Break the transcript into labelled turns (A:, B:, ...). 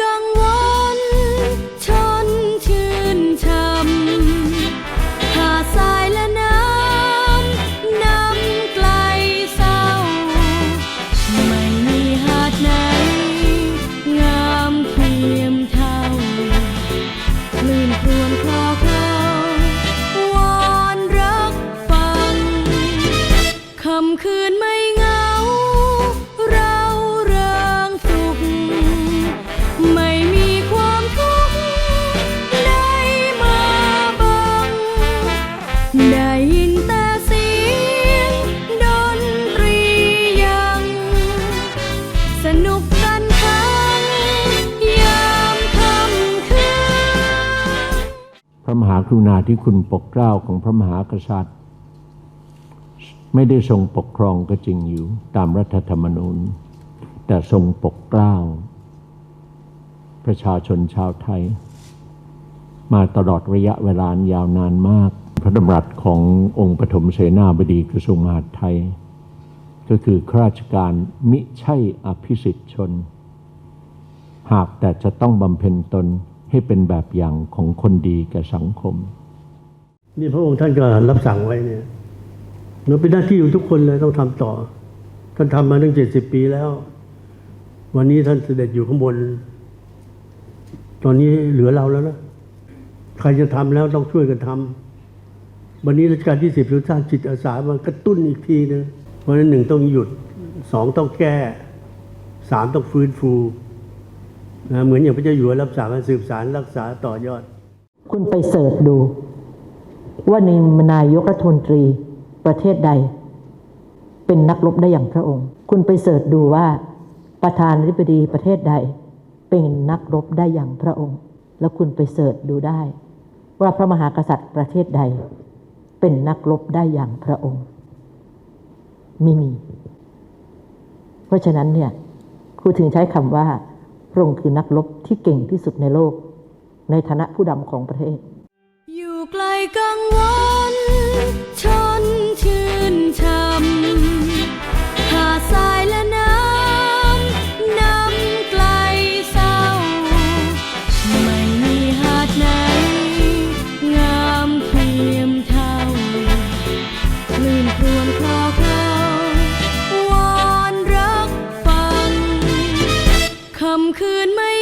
A: กังวล นุกกันทั้งยามค่ำคืน
B: พระมหากรุณาธิคุณปกเกล้าของพระมหากษัตริย์ ไม่ได้ทรงปกครองก็จริงอยู่ตามรัฐธรรมนูญ แต่ทรงปกเกล้า ประชาชนชาวไทย มาตลอดระยะเวลายาวนานมาก พระดำรัสขององค์ปฐมเสนาบดีกระทรวงมหาดไทย ก็คือข้าราชการมิใช่อภิสิทธิชน หากแต่จะต้องบำเพ็ญตนให้เป็นแบบอย่างของคนดีแก่สังคม
C: นี่พระองค์ท่านก็รับสั่งไว้เนี่ยมันเป็นหน้าที่ของทุกคนเลยต้องทำต่อ ท่านทำมาตั้งเจ็ดสิบปีแล้ว วันนี้ท่านเสด็จอยู่ข้างบน ตอนนี้เหลือเราแล้วนะใครจะทำแล้วต้องช่วยกันทำวันนี้รัชกาลที่สิบเราสร้างจิตอาสามากระตุ้นอีกทีนึง เพราะฉะนั้นหนึ่งต้องหยุดสองต้องแก้สามต้องฟื้นฟูนะเหมือนอย่างพระเจ้าอยู่หัวรับสั่งให้สืบสารรักษาต่อยอด
D: คุณไปเสิร์ชดู ว่าในนายกรัฐมนตรีประเทศใด เป็นนักรบได้อย่างพระองค์ คุณไปเสิร์ชดูว่าประธานาธิบดีประเทศใด เป็นนักรบได้อย่างพระองค์ แล้วคุณไปเสิร์ชดูได้ ว่าพระมหากษัตริย์ประเทศใด เป็นนักรบได้อย่างพระองค์ ไม่มี เพราะฉะนั้นเนี่ยครูถึงใช้คำว่าพระองค์คือนักรบที่เก่งที่สุดในโลก ในฐานะผู้ดำของประเทศ
A: อยู่ไกลกังวล คืนไม่